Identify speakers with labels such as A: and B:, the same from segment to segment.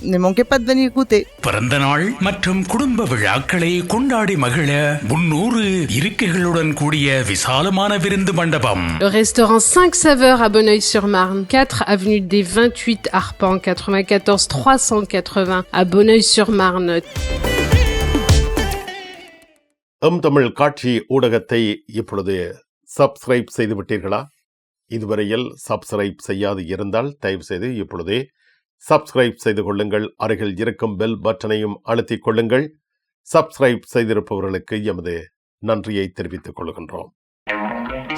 A: Goûter.
B: பிறந்த நாள் மற்றும் குடும்ப விழாக்களை கொண்டாடி மகிழ முன்னூறு இருக்கைகளுடன் கூடிய விசாலமான விருந்து மண்டபம்
C: Le restaurant 5 saveurs à Bonneuil-sur-Marne, 4 avenue des 28 Arpents, 94 380 à Bonneuil-sur-Marne.
D: எம் தமிழ் காட்சி ஊடகத்தை இப்பொழுது சப்ஸ்கிரைப் செய்து விட்டீர்களா இதுவரையில் சப்ஸ்கிரைப் செய்யாது இருந்தால் தயவு செய்து இப்பொழுதே சப்ஸ்கிரைப் செய்து கொள்ளுங்கள். அருகில் இருக்கும் பெல் பட்டனையும் அழுத்திக் கொள்ளுங்கள். சப்ஸ்கிரைப் செய்திருப்பவர்களுக்கு எமது நன்றியை தெரிவித்துக் கொள்கின்றோம்.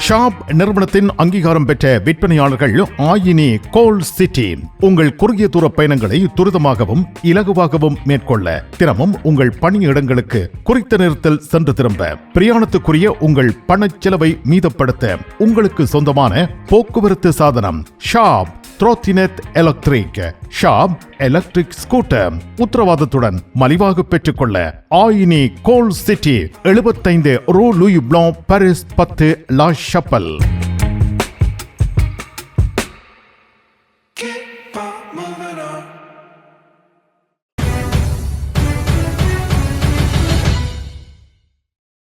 E: ஷாப் நிறுவனத்தின் அங்கீகாரம் பெற்ற விற்பனையாளர்கள் ஆயினி கோல் சிட்டி. உங்கள் குறுகிய தூர பயணங்களை துரிதமாகவும் இலகுவாகவும் மேற்கொள்ள தினமும் உங்கள் பணியிடங்களுக்கு குறித்த நேரத்தில் சென்று திரும்ப பிரயாணத்துக்குரிய உங்கள் பணச் செலவை மீதப்படுத்த உங்களுக்கு சொந்தமான போக்குவரத்து சாதனம் ஷாப் த்ரோத்தினெட் எலக்ட்ரிக் ஷாப் எலக்ட்ரிக் ஸ்கூட்டர். உத்தரவாதத்துடன் மலிவாக பெற்றுக்கொள்ள ஆயினி கோல் சிட்டி எழுபத்தைந்து ரூ லூயி ப்ளோ பாரிஸ் பத்து லா ஷப்பல்.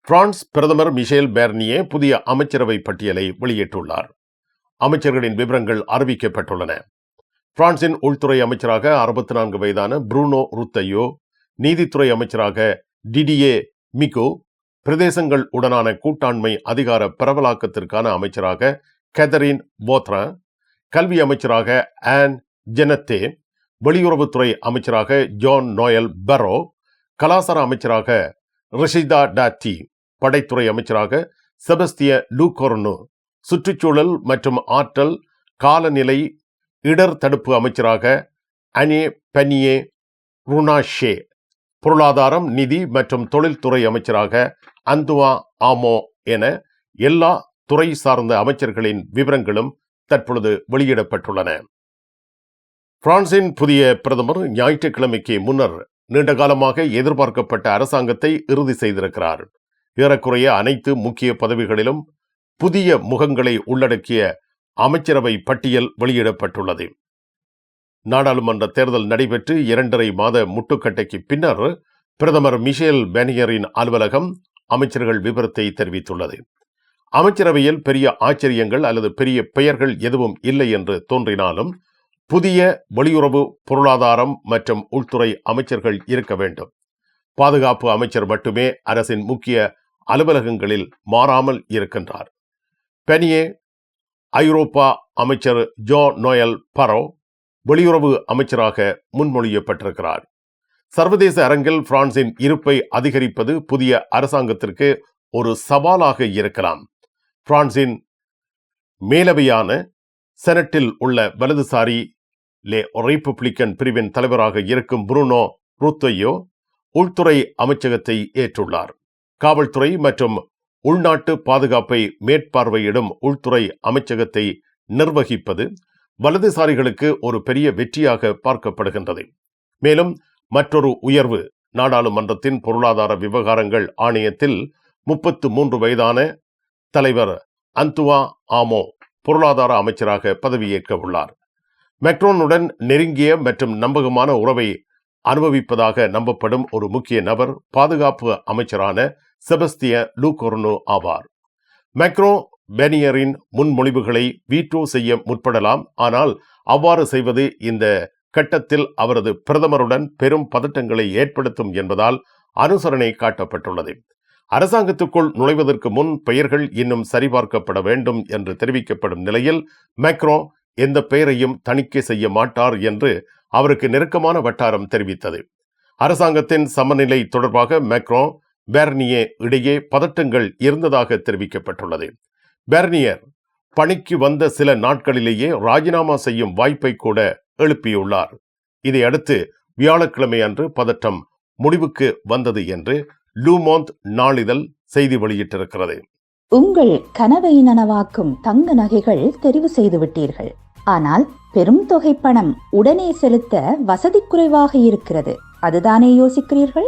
D: பிரான்ஸ் பிரதமர் மிஷேல் பேர்னியே புதிய அமைச்சரவை பட்டியலை வெளியிட்டுள்ளார். அமைச்சர்களின் விவரங்கள் அறிவிக்கப்பட்டுள்ளன. பிரான்சின் உள்துறை அமைச்சராக அறுபத்தி நான்கு வயதான புரூனோ ருத்தையோ நீதித்துறை அமைச்சராக டிடியே மிகோ பிரதேசங்கள் உடனான கூட்டாண்மை அதிகார பரவலாக்கத்திற்கான அமைச்சராக கெதரின் போத்ரா கல்வி அமைச்சராக ஆன் ஜெனத்தே வெளியுறவுத்துறை அமைச்சராக ஜான் நோயல் பெரோ கலாசார அமைச்சராக ரிஷிதா டாட்டி படைத்துறை அமைச்சராக செபஸ்திய லூகோர்னு சுற்றுச்சூழல் மற்றும் ஆற்றல் காலநிலை இடர் தடுப்பு அமைச்சராக அனே பனியே ருனாஷே பொருளாதாரம் நிதி மற்றும் தொழில்துறை அமைச்சராக அந்துவா ஆமோ என எல்லா துறை சார்ந்த அமைச்சர்களின் விவரங்களும் தற்பொழுது வெளியிடப்பட்டுள்ளன. பிரான்சின் புதிய பிரதமர் ஞாயிற்றுக்கிழமைக்கு முன்னர் நீண்டகாலமாக எதிர்பார்க்கப்பட்ட அரசாங்கத்தை இறுதி செய்திருக்கிறார். ஏறக்குறைய அனைத்து முக்கிய பதவிகளிலும் புதிய முகங்களை உள்ளடக்கிய அமைச்சரவை பட்டியல் வெளியிடப்பட்டுள்ளது. நாடாளுமன்ற தேர்தல் நடைபெற்று இரண்டரை மாத முட்டுக்கட்டைக்கு பின்னர் பிரதமர் மிஷேல் பெனியரின் அலுவலகம் அமைச்சர்கள் விவரத்தை தெரிவித்துள்ளது. அமைச்சரவையில் பெரிய ஆச்சரியங்கள் அல்லது பெரிய பெயர்கள் எதுவும் இல்லை என்று தோன்றினாலும் புதிய வெளியுறவு பொருளாதாரம் மற்றும் உள்துறை அமைச்சர்கள் இருக்க வேண்டும். பாதுகாப்பு அமைச்சர் மட்டுமே அரசின் முக்கிய அலுவலகங்களில் மாறாமல் இருக்கின்றார். பெனியே ஐரோப்பா அமைச்சர் ஜோ நோயல் பரோ வெளியுறவு அமைச்சராக முன்மொழியப்பட்டிருக்கிறார். சர்வதேச அரங்கில் பிரான்சின் இருப்பை அதிகரிப்பது புதிய அரசாங்கத்திற்கு ஒரு சவாலாக இருக்கலாம். பிரான்சின் மேலவையான செனட்டில் உள்ள வலதுசாரி லே ரிப்பப்ளிக்கன் பிரிவின் தலைவராக இருக்கும் புருனோ ரூத்தையோ உள்துறை அமைச்சகத்தை ஏற்றுள்ளார். காவல்துறை மற்றும் உள்நாட்டு பாதுகாப்பை மேற்பார்வையிடும் உள்துறை அமைச்சகத்தை நிர்வகிப்பது வலதுசாரிகளுக்கு ஒரு பெரிய வெற்றியாக பார்க்கப்படுகின்றது. மேலும் மற்றொரு உயர்வு நாடாளுமன்றத்தின் பொருளாதார விவகாரங்கள் ஆணையத்தில் முப்பத்து மூன்று வயதான தலைவர் அந்துவா ஆமோ பொருளாதார அமைச்சராக பதவியேற்க உள்ளார். மெக்ரோனுடன் நெருங்கிய மற்றும் நம்பகமான உறவை அனுபவிப்பதாக நம்பப்படும் ஒரு முக்கிய நபர் பாதுகாப்பு அமைச்சரான செபஸ்திய லூகோர்னோ ஆவார். மெக்ரோ பெனியரின் முன்மொழிவுகளை வீட்டோ செய்ய முற்படலாம் ஆனால் அவ்வாறு செய்வது இந்த கட்டத்தில் அவரது பிரதமருடன் பெரும் பதட்டங்களை ஏற்படுத்தும் என்பதால் அனுசரணை காட்டப்பட்டுள்ளது. அரசாங்கத்துக்குள் நுழைவதற்கு முன் பெயர்கள் இன்னும் சரிபார்க்கப்பட வேண்டும் என்று தெரிவிக்கப்படும் நிலையில் மேக்ரோ எந்த பெயரையும் தணிக்கை செய்ய மாட்டார் என்று அவருக்கு நெருக்கமான வட்டாரம் தெரிவித்தது. அரசாங்கத்தின் சமநிலை தொடர்பாக மேக்ரோ பெர்னியே இடையே பதட்டங்கள் இருந்ததாக தெரிவிக்கப்பட்டுள்ளது. பெர்னியர் பணிக்கு வந்த சில நாட்களிலேயே ராஜினாமா செய்யும் வாய்ப்பை கூட எழுப்பியுள்ளார். இதையடுத்து வியாழக்கிழமை அன்று பதட்டம் முடிவுக்கு வந்தது என்று லூமோந்த் நாளிதழ் செய்தி வெளியிட்டிருக்கிறது.
F: உங்கள் கனவை நனவாக்கும் தங்க நகைகள் தெரிவு செய்து விட்டீர்கள். ஆனால் பெரும் தொகை பணம் உடனே செலுத்த வசதி குறைவாக இருக்கிறது. அதுதானே யோசிக்கிறீர்கள்?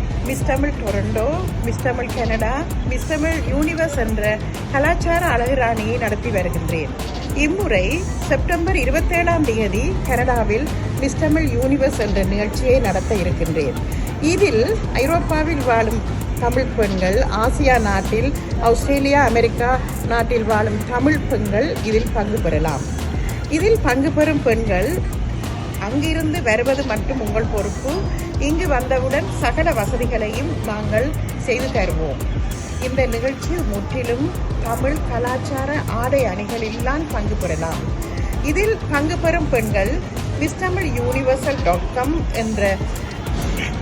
G: miss Tamil Toronto miss Tamil Canada miss Tamil universe என்ற கலாச்சார அழகுராணியை நடத்தி வருகின்றேன். இம்முறை செப்டம்பர் இருபத்தேழாம் தேதி கனடாவில் மிஸ் தமிழ் யூனிவர்ஸ் என்ற நிகழ்ச்சியை நடத்த இருக்கின்றேன். இதில் ஐரோப்பாவில் வாழும் தமிழ் பெண்கள் ஆசியா நாட்டில் ஆஸ்திரேலியா அமெரிக்கா நாட்டில் வாழும் தமிழ் பெண்கள் இதில் பங்கு பெறலாம். இதில் பங்கு பெறும் பெண்கள் அங்கிருந்து வருவது மட்டும் உங்கள் பொறுப்பு. இங்கு வந்தவுடன் சகல வசதிகளையும் நாங்கள் செய்து தருவோம். இந்த நிகழ்ச்சி முற்றிலும் தமிழ் கலாச்சார ஆடை அணிகளில்தான் பங்கு பெறலாம். இதில் பங்கு பெறும் பெண்கள் miss Tamil universal dot com என்ற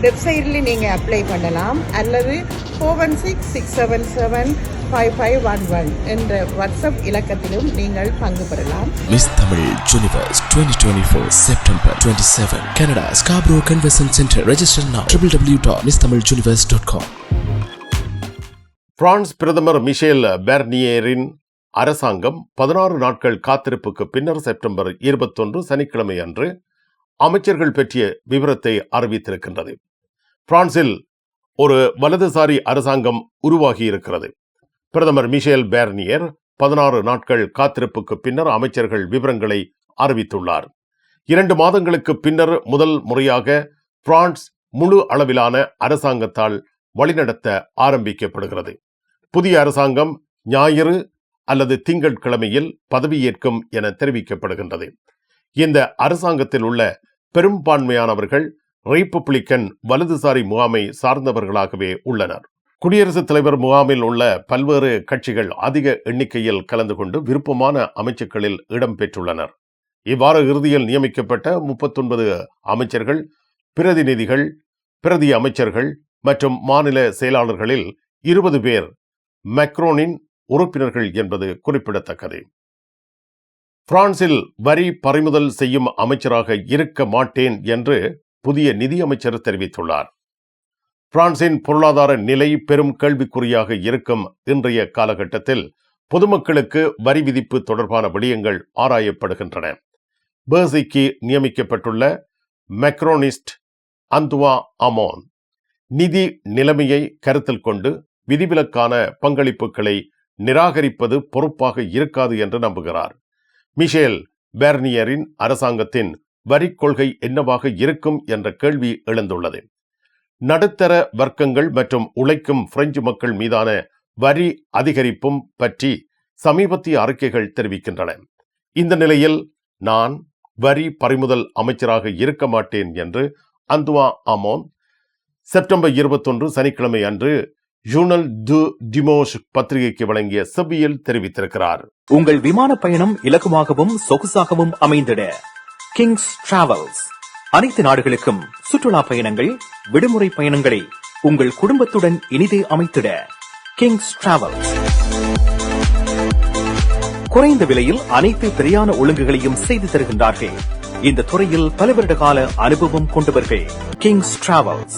G: வெப்சைட்டில் நீங்கள் அப்ளை பண்ணலாம். அல்லது four one six six seven seven five five one one என்ற வாட்ஸ்அப் இலக்கத்திலும் நீங்கள் பங்கு பெறலாம்.
H: Miss Tamil Universe 2024 September 27 Canada Scarborough Convention Center. Register now. www.missthamiluniverse.com
D: France பிரதமர் மிஷேல் பெர்னியரின் அரசாங்கம் பதினாறு நாட்கள் காத்திருப்புக்கு பின்னர் செப்டம்பர் இருபத்தொன்று சனிக்கிழமை அன்று அமைச்சர்கள் பற்றிய விவரத்தை அறிவித்திருக்கின்றது. பிரான்சில் ஒரு வலதுசாரி அரசாங்கம் உருவாகி இருக்கிறது பிரதமர் மிஷேல் பேர்னியர் பதினாறு நாட்கள் காத்திருப்புக்கு பின்னர் அமைச்சர்கள் விவரங்களை அறிவித்துள்ளார். இரண்டு மாதங்களுக்கு பின்னர் முதல் முறையாக பிரான்ஸ் முழு அளவிலான அரசாங்கத்தால் வழிநடத்த ஆரம்பிக்கப்படுகிறது. புதிய அரசாங்கம் ஞாயிறு அல்லது திங்கட்கிழமையில் பதவியேற்கும் என தெரிவிக்கப்படுகின்றது. இந்த அரசாங்கத்தில் உள்ள பெரும்பான்மையானவர்கள் ரிப்பப்ளிக்கன் வலதுசாரி முகாமை சார்ந்தவர்களாகவே உள்ளனர். குடியரசுத் தலைவர் முகாமில் உள்ள பல்வேறு கட்சிகள் அதிக எண்ணிக்கையில் கலந்து கொண்டு விருப்பமான அமைச்சுக்களில் இடம்பெற்றுள்ளனர் இவ்வாறு இறுதியில் நியமிக்கப்பட்ட முப்பத்தொன்பது அமைச்சர்கள் பிரதிநிதிகள் பிரதி அமைச்சர்கள் மற்றும் மாநில செயலாளர்களில் இருபது பேர் மெக்ரோனின் உறுப்பினர்கள் என்பது குறிப்பிடத்தக்கது. பிரான்சில் வரி பறிமுதல் செய்யும் அமைச்சராக இருக்க மாட்டேன் என்று புதிய நிதியமைச்சர் தெரிவித்துள்ளார். பிரான்சின் பொருளாதார நிலை பெரும் கேள்விக்குறியாக இருக்கும் இன்றைய காலகட்டத்தில் பொதுமக்களுக்கு வரி விதிப்பு தொடர்பான விடயங்கள் ஆராயப்படுகின்றன. பேர்சிக்கு நியமிக்கப்பட்டுள்ள மெக்ரோனிஸ்ட் அந்துவா அமோன் நிதி நிலைமையை கருத்தில் கொண்டு விதிவிலக்கான பங்களிப்புகளை நிராகரிப்பது பொறுப்பாக இருக்காது என்று நம்புகிறார். மிஷேல் பெர்னியரின் அரசாங்கத்தின் வரிக் கொள்கை என்னவாக இருக்கும் என்ற கேள்வி எழுந்துள்ளது. நடுத்தர வர்க்கங்கள் மற்றும் உழைக்கும் பிரெஞ்சு மக்கள் மீதான வரி அதிகரிப்பும் பற்றி சமீபத்திய அறிக்கைகள் தெரிவிக்கின்றன. இந்த நிலையில் நான் வரி பறிமுதல் அமைச்சராக இருக்க மாட்டேன் என்று அந்துவா அமோன் செப்டம்பர் இருபத்தொன்று சனிக்கிழமை அன்று ஜூனல் து டிமோஷ் பத்திரிகைக்கு வழங்கிய செவ்வியல் தெரிவித்திருக்கிறார்.
I: உங்கள் விமான பயணம் இலகுவாகவும் சொகுசாகவும் அமைந்திட. கிங்ஸ் டிராவல்ஸ் அனைத்து நாடுகளுக்கும் சுற்றுலா பயணங்கள் விடுமுறை பயணங்களை உங்கள் குடும்பத்துடன் இனிதே அமைத்திட கிங்ஸ் டிராவல்ஸ் குறைந்த விலையில் அனைத்து பிரயாண ஒழுங்குகளையும் செய்து தருகின்றார்கள். இந்த துறையில் பல வருட கால அனுபவம் கொண்டவர்கள் கிங்ஸ் டிராவல்ஸ்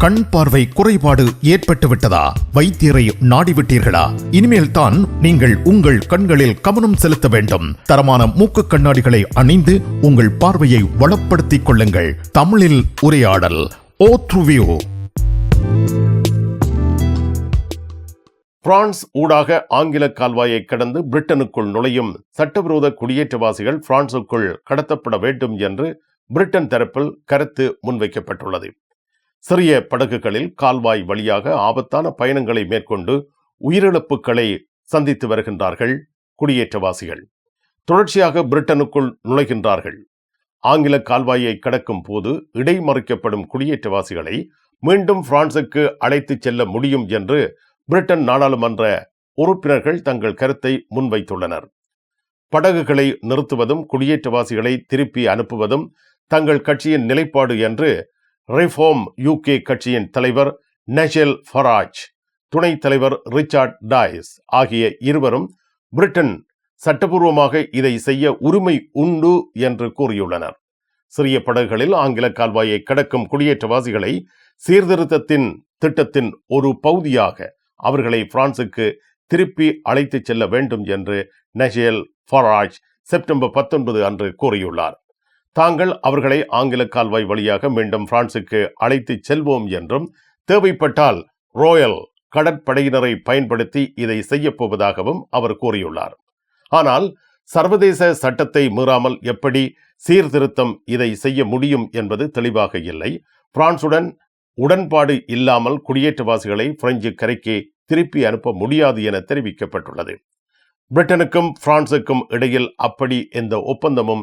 E: கண் பார்வை குறைபாடு ஏற்பட்டுவிட்டதா? வைத்தியரை நாடிவிட்டீர்களா? இனிமேல் தான் நீங்கள் உங்கள் கண்களில் கவனம் செலுத்த வேண்டும். தரமான மூக்கு கண்ணாடிகளை அணிந்து உங்கள் பார்வையை வளப்படுத்திக் கொள்ளுங்கள். தமிழில் உரையாடல் ஓ
D: பிரான்ஸ் ஊடாக ஆங்கில கால்வாயை கடந்து பிரிட்டனுக்குள் நுழையும் சட்டவிரோத குடியேற்றவாசிகள் பிரான்சுக்குள் கடத்தப்பட வேண்டும் என்று பிரிட்டன் தரப்பில் கருத்து முன்வைக்கப்பட்டுள்ளது. சிறிய படகுகளில் கால்வாய் வழியாக ஆபத்தான பயணங்களை மேற்கொண்டு உயிரிழப்புகளை சந்தித்து வருகின்றார்கள் குடியேற்றவாசிகள். தொடர்ச்சியாக பிரிட்டனுக்குள் நுழைகின்றார்கள். ஆங்கில கால்வாயை கடக்கும் போது இடைமறிக்கப்படும் குடியேற்றவாசிகளை மீண்டும் பிரான்சுக்கு அழைத்துச் செல்ல முடியும் என்று பிரிட்டன் நாடாளுமன்ற உறுப்பினர்கள் தங்கள் கருத்தை முன்வைத்துள்ளனர். படகுகளை நிறுத்துவதும் குடியேற்றவாசிகளை திருப்பி அனுப்புவதும் தங்கள் கட்சியின் நிலைப்பாடு என்று ரிஃபார்ம் யூகே கட்சியின் தலைவர் நெஷல் ஃபராஜ் துணைத் தலைவர் ரிச்சார்ட் டாய்ஸ் ஆகிய இருவரும் பிரிட்டன் சட்டபூர்வமாக இதை செய்ய உரிமை உண்டு என்று கூறியுள்ளனர். சிறிய படகுகளில் ஆங்கில கால்வாயை கடக்கும் குடியேற்றவாசிகளை சீர்திருத்தத்தின் திட்டத்தின் ஒரு பகுதியாக அவர்களை பிரான்சுக்கு திருப்பி அழைத்துச் செல்ல வேண்டும் என்று நெஷேல் ஃபராஜ் செப்டம்பர் பத்தொன்பது அன்று கூறியுள்ளார். தாங்கள் அவர்களை ஆங்கில கால்வாய் வழியாக மீண்டும் பிரான்சுக்கு அழைத்துச் செல்வோம் என்றும் தேவைப்பட்டால் ரோயல் கடற்படையினரை பயன்படுத்தி இதை செய்யப்போவதாகவும் அவர் கூறியுள்ளார். ஆனால் சர்வதேச சட்டத்தை மீறாமல் எப்படி சீர்திருத்தம் இதை செய்ய முடியும் என்பது தெளிவாக இல்லை. பிரான்சுடன் உடன்பாடு இல்லாமல் குடியேற்றவாசிகளை பிரெஞ்சு கரைக்கு திருப்பி அனுப்ப முடியாது என தெரிவிக்கப்பட்டுள்ளது. பிரிட்டனுக்கும் பிரான்சுக்கும் இடையில் அப்படி எந்த ஒப்பந்தமும்